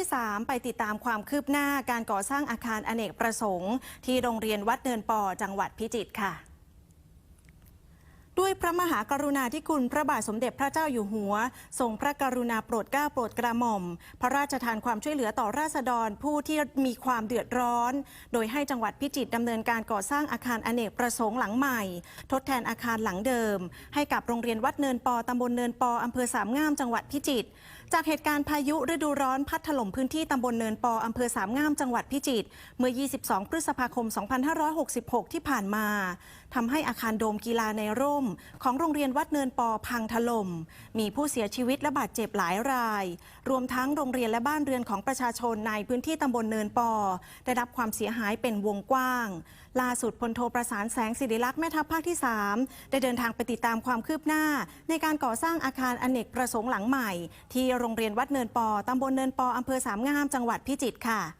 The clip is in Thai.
ที่ 3 ไปติดตามความคืบหน้าการก่อสร้างอาคารอเนกประสงค์ ที่โรงเรียนวัดเนินปอจังหวัดพิจิตรค่ะ ด้วยพระมหากรุณาธิคุณพระบาทสมเด็จพระเจ้าอยู่หัว ทรงพระกรุณาโปรดเกล้าโปรดกระหม่อม พระราชทานความช่วยเหลือต่อราษฎรผู้ที่มีความเดือดร้อน โดยให้จังหวัดพิจิตรดำเนินการก่อสร้างอาคารอเนกประสงค์หลังใหม่ ทดแทนอาคารหลังเดิม ให้กับโรงเรียนวัดเนินปอตำบลเนินปออำเภอสามงามจังหวัดพิจิตรจากเหตุการณ์พายุฤดูร้อนพัดถล่มพื้นที่ตำบลเนินปออำเภอสามงามจังหวัดพิจิตรเมื่อ 22 พฤษภาคม 2566 ที่ผ่านมา ทำให้อาคารโดมกีฬาในร่ม ของโรงเรียนวัดเนินปอพังถล่ม มีผู้เสียชีวิตและบาดเจ็บหลายราย รวมทั้งโรงเรียนและบ้านเรือนของประชาชนในพื้นที่ตำบลเนินปอ ได้รับความเสียหายเป็นวงกว้าง ล่าสุดพลโทประสานแสงสิริลักษณ์แม่ทัพภาคที่ 3 ได้เดินทางไปติดตามความคืบหน้า ในการก่อสร้างอาคารอเนกประสงค์หลังใหม่ ที่โรงเรียนวัดเนินปอตำบลเนินปออำเภอสามงามจังหวัดพิจิตรค่ะ